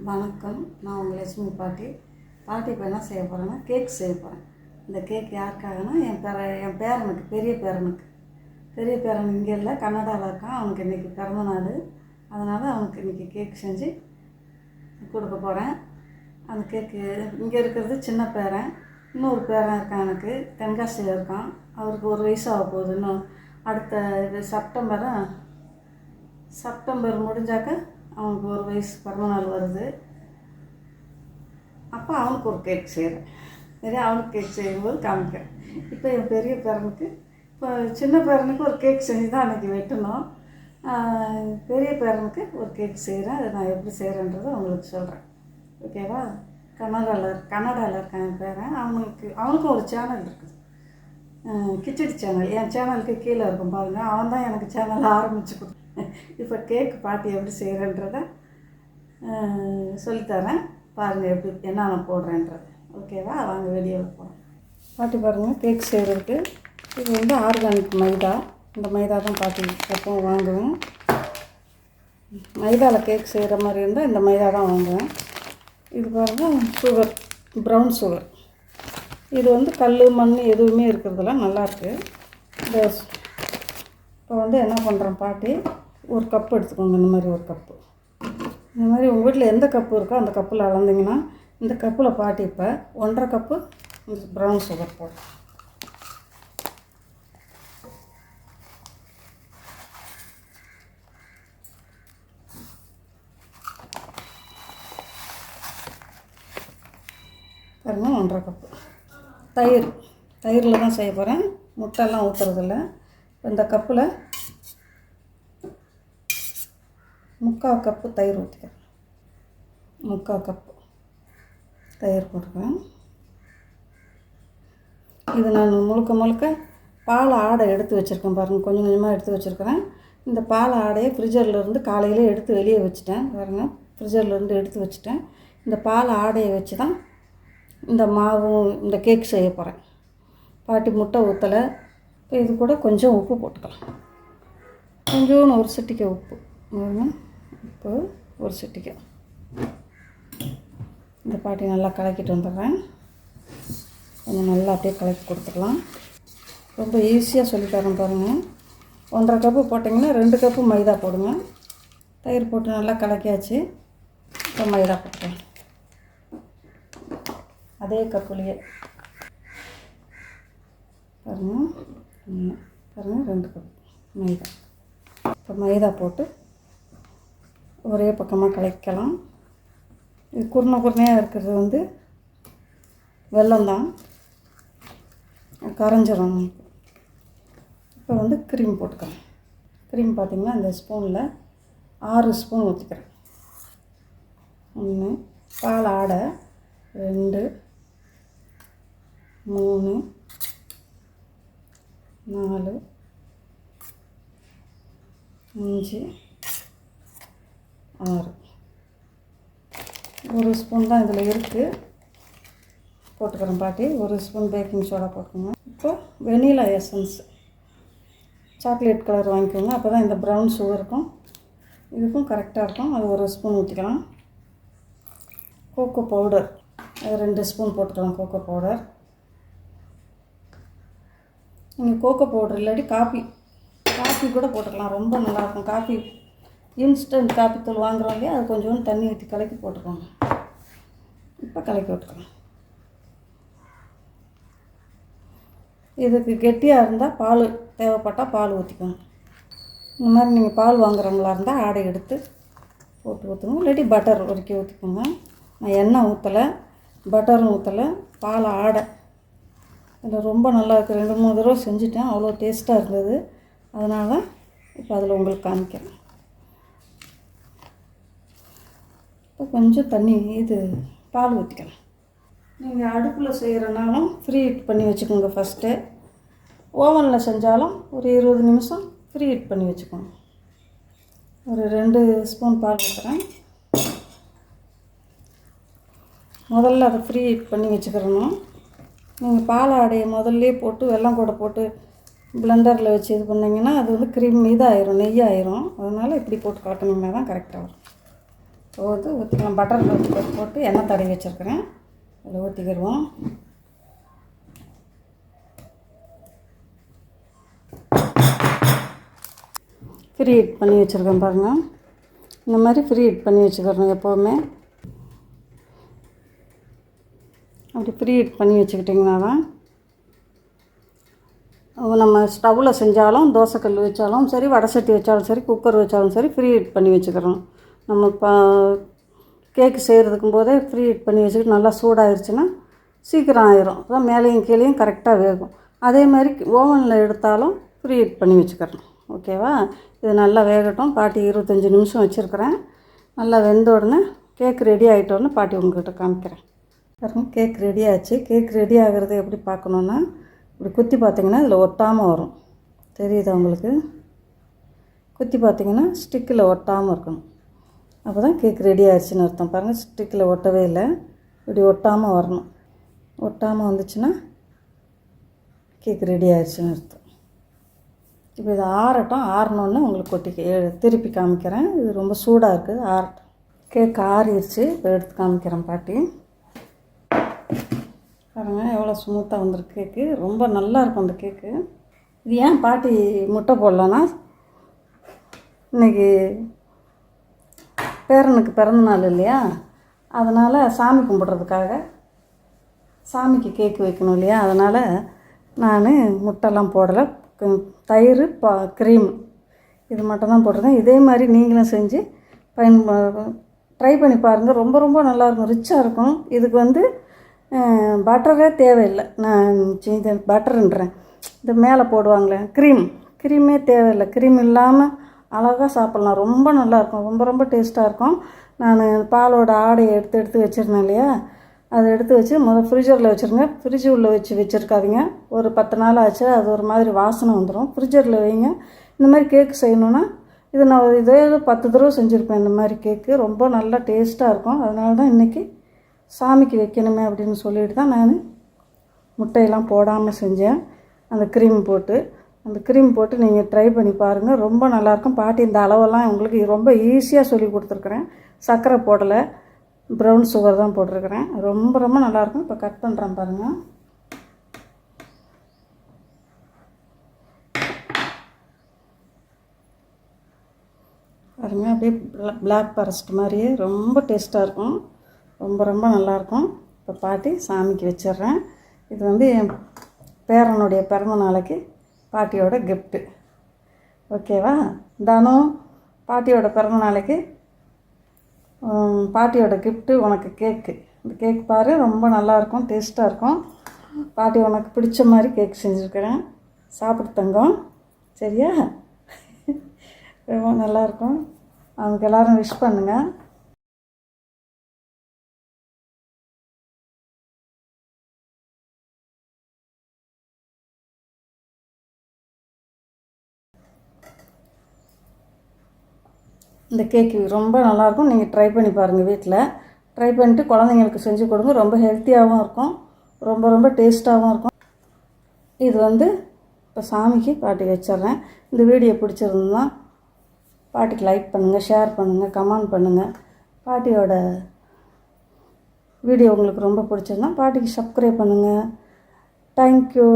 வணக்கம். நான் உங்கள் லட்சுமி பாட்டி. பாட்டி இப்போ என்ன செய்ய போகிறேன்னா கேக் செய்ய போகிறேன் இந்த கேக் யாருக்காகனா என் பேர என் பேரனுக்கு பெரிய பேரனுக்கு. பெரிய பேரன் இங்கே இல்லை கன்னடாவில் இருக்கான். அவனுக்கு இன்றைக்கி பிறந்த நாள். அதனால் அவனுக்கு இன்றைக்கி கேக் செஞ்சு கொடுக்க போகிறேன் அந்த கேக்கு இங்கே இருக்கிறது சின்ன பேரன். இன்னொரு பேரன் இருக்கான் எனக்கு. தென்காசியில் இருக்கான். அவருக்கு ஒரு வயசாக போகுது. இன்னும் அடுத்த இது செப்டம்பர்? செப்டம்பர் முடிஞ்சாக்க அவனுக்கு ஒரு வயசு பிறந்த நாள் வருது. அப்போ அவனுக்கு ஒரு கேக் செய்கிறேன் சரி அவனுக்கு கேக் செய்யும்போது காமிக்கிறேன். இப்போ என் பெரிய பேரனுக்கு இப்போ சின்ன பேரனுக்கு ஒரு கேக் செஞ்சு தான் அன்றைக்கி வெட்டணும். பெரிய பேரனுக்கு ஒரு கேக் செய்கிறேன் அதை நான் எப்படி செய்கிறேன்றதை உங்களுக்கு சொல்கிறேன் ஓகேவா கனடாவில் கனடாவில் இருக்கான் என் பேரன். அவனுக்கு அவனுக்கும் ஒரு சேனல் இருக்குது. கிச்சடி சேனல் என் சேனலுக்கு கீழே இருக்கும் பாருங்கள் அவன் தான் எனக்கு சேனல் ஆரம்பித்து கொடு இப்போ கேக் பாட்டி எப்படி செய்கிறேன்றத சொல்லித்தரேன். பாருங்கள் எப்படி என்னென்ன போடுறேன்றது. ஓகேவா? வாங்க வெளியில் போகிறோம் பாட்டி பாருங்கள் கேக் செய்கிறதுக்கு. இது வந்து ஆர்கானிக் மைதா. இந்த மைதா தான் பாட்டி எப்பவும் வாங்குவேன். மைதாவில் கேக் செய்கிற மாதிரி இருந்தால் இந்த மைதா தான் வாங்குவேன். இது பாருங்கள் சுகர் ப்ரௌன் சுகர் இது வந்து கல் மண் எதுவுமே இருக்கிறதுலாம் நல்லாயிருக்கு இந்த இப்போ வந்து என்ன பண்ணுறோம் பாட்டி? ஒரு கப் எடுத்துக்கோங்க இந்த மாதிரி ஒரு கப்பு இந்த மாதிரி உங்கள் வீட்டில் எந்த கப்பு இருக்கோ அந்த கப்பில் அளந்தீங்கன்னா இந்த கப்பில் பாட்டி இப்போ ஒன்றரை கப்பு ப்ரௌன் சுகர் போடும் பாருங்க ஒன்றரை கப்பு தயிர். தயிரில் தான் செய்ய போகிறேன் முட்டைலாம் ஊற்றுறதில்ல இந்த கப்பில் முக்கால் கப்பு தயிர் ஊற்றிக்கிறேன் முக்கால் கப்பு தயிர் போட்டுக்கிறேன் இது நான் முழுக்க முழுக்க பால் ஆடை எடுத்து வச்சுருக்கேன் பாருங்கள் கொஞ்சம் கொஞ்சமாக எடுத்து வச்சுருக்கிறேன். இந்த பால் ஆடையை ஃப்ரிட்ஜர்லேருந்து காலையில் எடுத்து வெளியே வச்சுட்டேன். பாருங்கள் ஃப்ரிட்ஜர்லேருந்து எடுத்து வச்சுட்டேன். இந்த பால் ஆடையை வச்சு தான் இந்த மாவும் இந்த கேக் செய்ய போகிறேன் பாட்டி முட்டை ஊற்றலை இப்போ இது கூட கொஞ்சம் உப்பு போட்டுக்கலாம். கொஞ்சோன்னு ஒரு சிட்டிக்கை உப்பு. பாருங்க ஒரு சிட்டிக்கா. இந்த பாட்டி நல்லா கலக்கிட்டு வந்துடுறேன். கொஞ்சம் நல்லா அப்படியே கலக்கி கொடுத்துக்கலாம் ரொம்ப ஈஸியாக சொல்லித்தரேன் பாருங்கள் ஒன்றரை கப்பு போட்டிங்கன்னா ரெண்டு கப்பு மைதா போடுங்க. தயிர் போட்டு நல்லா கலக்கியாச்சு. இப்போ மைதா போட்டுக்கலாம். அதே கப்புலேயே பாருங்க. பாருங்கள் ரெண்டு கப் மைதா. இப்போ மைதா போட்டு ஒரே பக்கமாக கலக்கலாம். இது குருணை குருணையாக இருக்கிறது வந்து வெல்லம் தான். கரைஞ்சிரும். இப்போ வந்து க்ரீம் போட்டுக்கலாம். க்ரீம் பார்த்திங்கன்னா இந்த ஸ்பூனில் ஆறு ஸ்பூன் ஊற்றிக்கிறேன் ஒன்று பால் ஆடை ரெண்டு மூணு நாலு அஞ்சு. ஆறு. ஒரு ஸ்பூன் தான் இதில் இருக்குது போட்டுக்கிறேன் பாட்டி. ஒரு ஸ்பூன் பேக்கிங் சோடா போட்டுக்கோங்க. இப்போ வெனிலா எசன்ஸ். சாக்லேட் கலர் வாங்கிக்கோங்க. அப்போ தான் இந்த ப்ரௌன் சுகருக்கும் இதுக்கும் கரெக்டாக இருக்கும். அது ஒரு ஸ்பூன் ஊற்றிக்கலாம். Cocoa powder. அது ரெண்டு ஸ்பூன் போட்டுக்கலாம் கோகோ பவுடர். நீங்கள் கோகோ பவுடர் இல்லாட்டி காஃபி காஃபி கூட போட்டுக்கலாம். ரொம்ப நல்லாயிருக்கும். காஃபி இன்ஸ்டன்ட் காப்பி தூள் வாங்குறோம் இல்லையா அது கொஞ்சோண்டு தண்ணி ஊற்றி கலக்கி போட்டுக்கோங்க. இப்போ கலக்கி விட்டுக்கலாம். இதுக்கு கெட்டியாக இருந்தால் பால் தேவைப்பட்டால் பால் ஊற்றிக்கோங்க இந்த மாதிரி நீங்கள் பால் வாங்குறவங்களா இருந்தால் ஆடை எடுத்து போட்டு ஊற்றுங்க இல்லாட்டி பட்டர் உருக்கி ஊற்றிக்கோங்க நான் எண்ணெய் ஊற்றலை பட்டரும் ஊற்றலை பால் ஆடை. இதில் ரொம்ப நல்லா இருக்குது ரெண்டு மூணு தடவை செஞ்சுட்டேன். அவ்வளோ டேஸ்ட்டாக இருந்தது. அதனால் தான் இப்போ அதில் உங்களுக்கு காமிக்கிறேன். இப்போ கொஞ்சம் தண்ணி இது பால் ஊற்றிக்கலாம் நீங்கள் அடுப்பில் செய்கிறனாலும் ஃப்ரீ ஹீட் பண்ணி வச்சுக்கோங்க ஃபஸ்ட்டு ஓவனில் செஞ்சாலும் ஒரு இருபது நிமிஷம் ஃப்ரீ ஹீட் பண்ணி வச்சுக்கோங்க. ஒரு ரெண்டு ஸ்பூன் பால் ஊற்றுறேன் முதல்ல அதை ஃப்ரீ ஹீட் பண்ணி வச்சுக்கிறணும். நீங்கள் பால் ஆடையை முதல்லே போட்டு வெள்ளம் கூட போட்டு பிளெண்டரில் வச்சு இது பண்ணிங்கன்னா அது வந்து க்ரீம் இதாகிரும் நெய் ஆயிரும் அதனால் இப்படி போட்டு கலக்கினீங்கன்னா தான் கரெக்டாக வரும். ஊற்று ஊற்றிக்கலாம் பட்டர் போட்டு எண்ணெய் தடவி வச்சுருக்கிறேன். அதில் ஊற்றிக்கிடுவோம் ஃப்ரீ ஹீட் பண்ணி வச்சுருக்கேன் பாருங்கள் இந்த மாதிரி ஃப்ரீ ஹீட் பண்ணி வச்சுக்கிறணும் எப்போவுமே. அப்படி ஃப்ரீ ஹீட் பண்ணி வச்சுக்கிட்டிங்கன்னா தான் நம்ம ஸ்டவ்வில் செஞ்சாலும் தோசைக்கல் வச்சாலும் சரி வடை சட்டி வச்சாலும் சரி குக்கர் வச்சாலும் சரி ஃப்ரீ ஹீட் பண்ணி வச்சுக்கிறோம். நம்ம பா கேக்கு செய்கிறதுக்கும் போதே ஃப்ரீ ஹீட் பண்ணி வச்சுக்கிட்டு நல்லா சூடாயிருச்சுன்னா சீக்கிரம் ஆயிரும். அதான் மேலேயும் கீழேயும் கரெக்டாக வேகும். அதே மாதிரி ஓவனில் எடுத்தாலும் ஃப்ரீ ஹீட் பண்ணி வச்சுக்கிறோம் ஓகேவா இது நல்லா வேகட்டும். பாட்டி இருபத்தஞ்சி நிமிஷம் வச்சுருக்கிறேன். நல்லா வெந்த உடனே கேக் ரெடி ஆகிட்டோன்னு பாட்டி உங்கள்கிட்ட காமிக்கிறேன். பாருங்க கேக் ரெடி ஆச்சு. கேக் ரெடி ஆகிறது எப்படி பார்க்கணுன்னா இப்படி குத்தி பார்த்தீங்கன்னா இதில் ஒட்டாமல் வரும். தெரியுதா உங்களுக்கு? குத்தி பார்த்தீங்கன்னா ஸ்டிக்கில் ஒட்டாமல் இருக்கணும். அப்போ தான் கேக் ரெடி ஆயிடுச்சுன்னு அர்த்தம். பாருங்கள் ஸ்டிக்கில் ஒட்டவே இல்லை. இப்படி ஒட்டாமல் வரணும். ஒட்டாமல் வந்துச்சுன்னா கேக் ரெடி ஆயிடுச்சுன்னு அர்த்தம். இப்போ இது ஆறட்டும். ஆறினோன்னு உங்களுக்கு கொட்டி திருப்பி காமிக்கிறேன். இது ரொம்ப சூடாக இருக்குது. ஆறட்டும். கேக் ஆறிடுச்சு. இப்போ எடுத்து காமிக்கிறேன் பாட்டி. பாருங்க எவ்வளோ ஸ்மூத்தாக வந்திருக்கு கேக்கு ரொம்ப நல்லா இருக்கும் அந்த கேக்கு இது ஏன் பாட்டி முட்டை போடலன்னா? இன்றைக்கி பேரனுக்கு பிறந்த நாள் இல்லையா? அதனால் சாமி கும்பிட்றதுக்காக சாமிக்கு கேக்கு வைக்கணும் இல்லையா? அதனால் நான் முட்டைலாம் போடலை. க- தயிர் பா க்ரீம் இது மட்டும் தான் போட்டிருக்கேன். இதே மாதிரி நீங்களும் செஞ்சு பயன் ட்ரை பண்ணி பாருங்கள் ரொம்ப ரொம்ப நல்லாயிருக்கும் ரிச்சாக இருக்கும். இதுக்கு வந்து பட்டரே தேவையில்லை. நான் இது பட்டருன்றேன் இந்த மேலே போடுவாங்களே க்ரீம் க்ரீமே தேவையில்லை. க்ரீம் இல்லாமல் அழகாக சாப்பிட்லாம். ரொம்ப நல்லாயிருக்கும். ரொம்ப ரொம்ப டேஸ்ட்டாக இருக்கும். நான் பாலோட ஆடையை எடுத்து எடுத்து வச்சுருந்தேன் இல்லையா? அதை எடுத்து வச்சு முதல் ஃப்ரிட்ஜரில் வச்சுருங்க. ஃப்ரிட்ஜ் உள்ளே வச்சு வச்சுருக்காதீங்க. ஒரு பத்து நாள் ஆச்சு. அது ஒரு மாதிரி வாசனை வந்துடும் ஃப்ரிட்ஜரில் வைங்க. இந்த மாதிரி கேக்கு செய்யணுன்னா இது நான் ஒரு இதே பத்து தடவை செஞ்சுருப்பேன். இந்த மாதிரி கேக்கு. ரொம்ப நல்லா டேஸ்ட்டாக இருக்கும். அதனால தான் இன்றைக்கி சாமிக்கு வைக்கணுமே அப்படின்னு சொல்லிட்டு தான் நான் முட்டையெல்லாம் போடாமல் செஞ்சேன். அந்த க்ரீம் போட்டு. அந்த க்ரீம் போட்டு நீங்கள் ட்ரை பண்ணி பாருங்கள் ரொம்ப நல்லாயிருக்கும். பாட்டி இந்த அளவெல்லாம் உங்களுக்கு ரொம்ப ஈஸியாக சொல்லி கொடுத்துருக்குறேன். சர்க்கரை போடலை. ப்ரௌன் சுகர் தான் போட்டிருக்கிறேன். ரொம்ப ரொம்ப நல்லாயிருக்கும். இப்போ கட் பண்ணுறேன் பாருங்கள் பாருங்க அப்படியே பிளாக் ஃபாரஸ்ட் மாதிரியே ரொம்ப டேஸ்ட்டாக இருக்கும். ரொம்ப ரொம்ப நல்லாயிருக்கும். இப்போ பாட்டி சாமிக்கு வச்சிடுறேன். இது வந்து என் பேரனுடைய பிறந்த நாளைக்கு பாட்டியோட கிஃப்ட்டு ஓகேவா தனம் பாட்டியோட பிறந்த நாளைக்கு பாட்டியோட கிஃப்ட்டு உனக்கு கேக்கு இந்த கேக் பாரு ரொம்ப நல்லாயிருக்கும் டேஸ்ட்டாக இருக்கும். பாட்டி உனக்கு பிடிச்ச மாதிரி கேக் செஞ்சுருக்கிறேன். சாப்பிட்டு தங்கம். சரியா? ரொம்ப நல்லாயிருக்கும் அவங்க எல்லாரும் விஷ் பண்ணுங்கள் இந்த கேக்கு ரொம்ப நல்லாயிருக்கும். நீங்கள் ட்ரை பண்ணி பாருங்கள் வீட்டில் ட்ரை பண்ணிட்டு குழந்தைங்களுக்கு செஞ்சு கொடுங்க. ரொம்ப ஹெல்த்தியாகவும் இருக்கும். ரொம்ப ரொம்ப டேஸ்ட்டாகவும் இருக்கும். இது வந்து இப்போ சாமிக்கு பாட்டி வச்சிடுறேன். இந்த வீடியோ பிடிச்சிருந்தா பாட்டிக்கு லைக் பண்ணுங்கள் ஷேர் பண்ணுங்கள் கமெண்ட் பண்ணுங்கள் பாட்டியோட வீடியோ உங்களுக்கு ரொம்ப பிடிச்சிருந்தா பாட்டிக்கு சப்ஸ்கிரைப் பண்ணுங்கள் தேங்க்யூ